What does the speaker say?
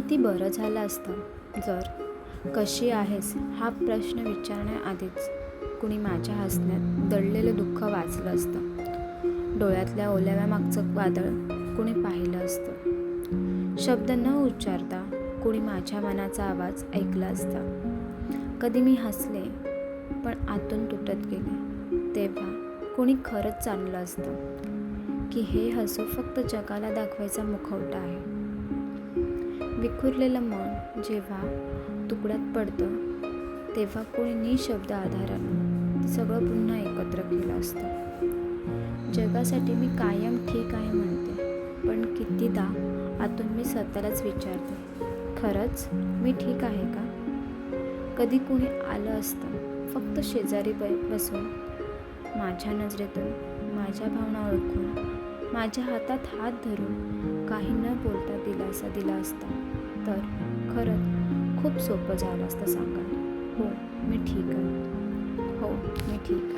किती बरं झालं असतं? जर कशी आहेस? हा प्रश्न विचारण्याआधीच कुणी माझ्या हसण्यात दडलेलं दुःख वाचलं असतं. डोळ्यातल्या ओल्याव्या मागचं वादळ कुणी पाहिलं असतं? शब्द न उच्चारता कुणी माझ्या मनाचा आवाज ऐकला असता. कधी मी हसले पण आतून तुटत गेले. तेव्हा कुणी खरंच चाललं असतं? की हे हसू फक्त जगाला दाखवायचा मुखवटा आहे. विखुरलेलं मन जेव्हा तुकड्यात पडतं तेव्हा कोणी निशब्द आधारानं सगळं पुन्हा एकत्र केलं असतं. जगासाठी मी कायम ठीक आहे म्हणते पण कितीदा आतून मी स्वतःलाच विचारते खरंच मी ठीक आहे का? कधी कोणी आलं असतं फक्त शेजारी ब बसून माझ्या नजरेतून माझ्या भावना ओळखून माझ्या हातात हात धरून काही न बोलता दिलासा दिला असता. तर खरंच खूप सोपं झालं असतं सांगा हो मी ठीक आहे. हो मी ठीक